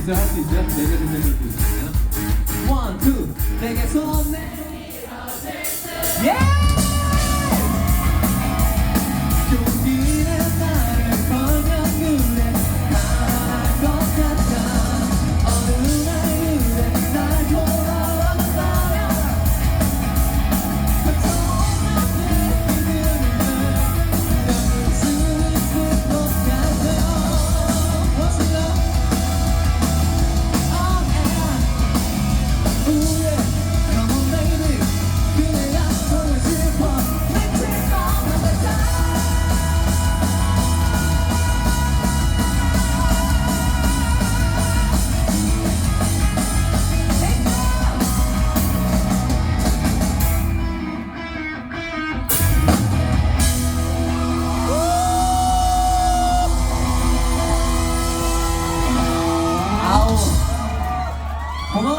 있어요? 할 수 있어요? 내게 손 내밀 수 있어요? 원, 투, 내게 손 내밀